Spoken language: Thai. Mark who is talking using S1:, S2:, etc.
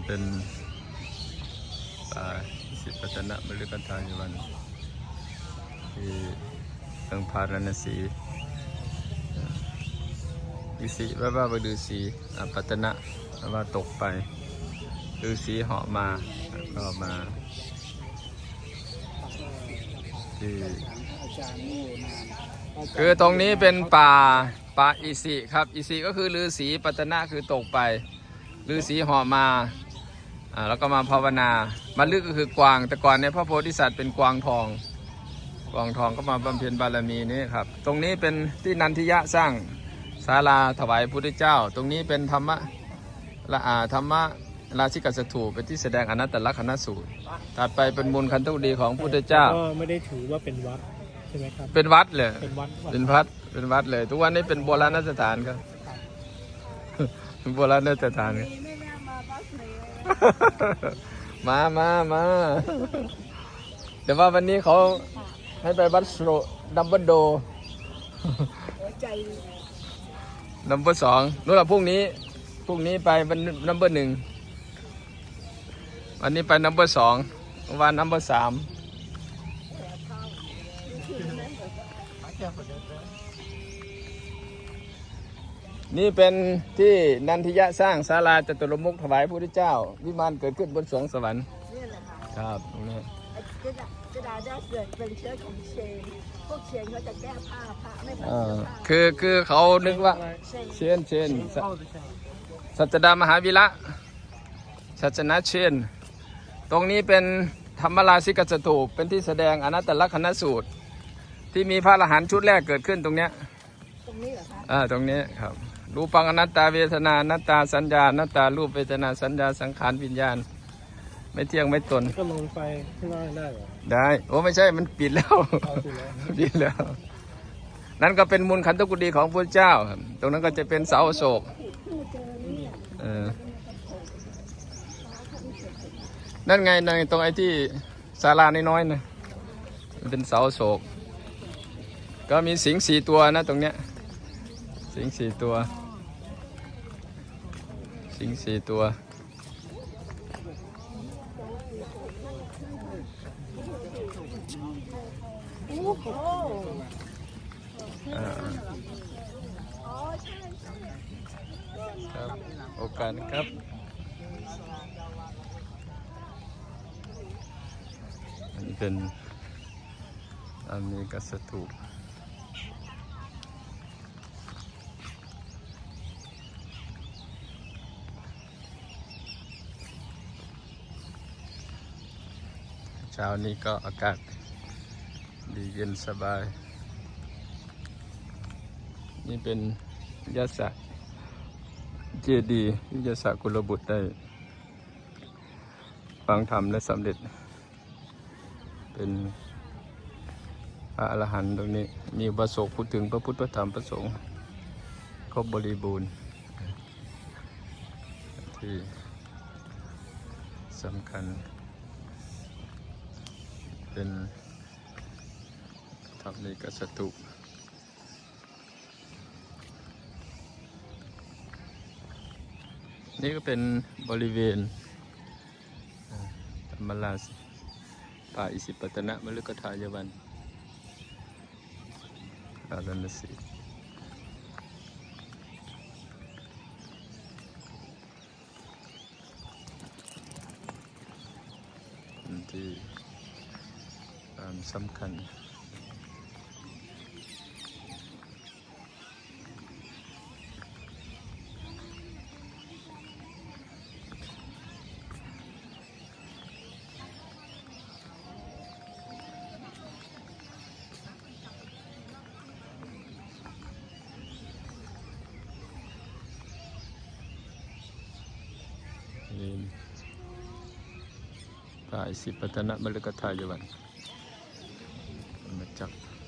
S1: นี่เป็นป่าสิปัตนะบริกันทานวันที่เมืองพาราณสีฤาษีว่าว่าไปดูสีปัตนะว่าว่าตกไปฤาษีเหาะมาก็มาที่
S2: อาจาที่
S1: คือตรงนี้เป็นป่าป่าอิสิครับอิสิก็คือฤาษีปัตนะคือตกไปฤาษีเหาะมา อ่าแล้วก็มาภาวนามาลึกก็คือกวาง แต่ก่อนเนี่ยพระโพธิสัตว์เป็นกวางทอง กวางทองก็มาบำเพ็ญบารมีนี่ครับ ตรงนี้เป็นที่นันทิยะสร้างศาลาถวายพระพุทธเจ้า ตรงนี้เป็นธรรมะละอาธรรมะราชิกสถูปเป็นที่แสดงอนัตตลักษณสูตรถัดไปเป็นมูลคันธุดีของพระพุทธเจ้า
S2: ก็ไม่ได้ถือว่าเป็นวัดใช่ไหมครับ
S1: เป็นวัดเลย
S2: เป็นวัดวัด
S1: เป็นวัด เป็นวัดเลย ทุกวันนี้เป็นโบราณสถานครับเป็นโบราณสถานครับ มามามาแต่ว่าวันนี้เขาให้ไปวัดโสดัมเบิลโดนัมเบอร์สองนู่นแหละพรุ่งนี้พรุ่งนี้ไปเป็นนัมเบอร์หนึ่งวันนี้ไปนัมเบอร์สองวันนัมเบอร์สาม นี่เป็นที่นันทิยะสร้างศาลาจตุรมุขถวายพระพุทธเจ้า วิมานเกิดขึ้นบนสวงสวรรค์
S3: นี่แหละค่ะ
S1: ครับตรงนี้
S3: กระดาษกระดาษได้เกิดเป็นเชื้อของเชนพวกเชนเขาจะแก้ผ้าผ้าไม่ใส่
S1: อ่า
S3: เสื้อผ้า
S1: คือคือเขานึกว่า
S3: เชน
S1: เชนเชนสสัจดามหาวิระศาสนาเชน ตรงนี้เป็นธรรมราชิกสถูปเป็นที่แสดงอนัตตลักษณสูตร ที่มีพระอรหันต์ชุดแรกเกิดขึ้นตรงเนี้ย
S3: ตรงนี้เหรอคะ
S1: อ่าตรงนี้ครับ รูปังอนัตตาเวทนาอนัตตาสัญญาอนัตตารูปเวทนาสัญญาสังขารวิญญาณ ไม่เที่ยงไม่ตน
S2: ก็ลงไปข้างล่างได้เหรอ
S1: ได้โอ้ไม่ใช่มันปิดแล้ว
S2: เอาสิแล้ว
S1: ปิดแล้ว นั่นก็เป็นมูลขันธกุฎีของพระเจ้าครับตรงนั้นก็จะเป็นเสาอโศกเออนั่นไงในตรงไอ้ที่ศาลาน้อยๆนะมันเป็นเสาอโศก ก็มีสิงห์สี่ตัวนะตรงเนี้ย สิงห์สี่ตัว สิงสี่ตัว ครับ โอกาสครับอันนี้เป็นอามีกัสถูป ช้านี้ก็อากาศดีเย็นสบาย นี่เป็นยาสะเจดีย์ที่ยาสะกุลบุตรได้ฟังธรรมและสำเร็จ เป็นพระอรหันต์ตรงนี้ มีประสงค์พูดถึงพระพุทธพระธรรมพระสงฆ์ครบบริบูรณ์ที่สำคัญ เป็นธรรมิกสตุนี่ก็เป็นบริเวณธรรมราชป่าอิสิปตนะมฤคทายวันอารันสีที่ามสำคัญนี่ป่าอิ Chao.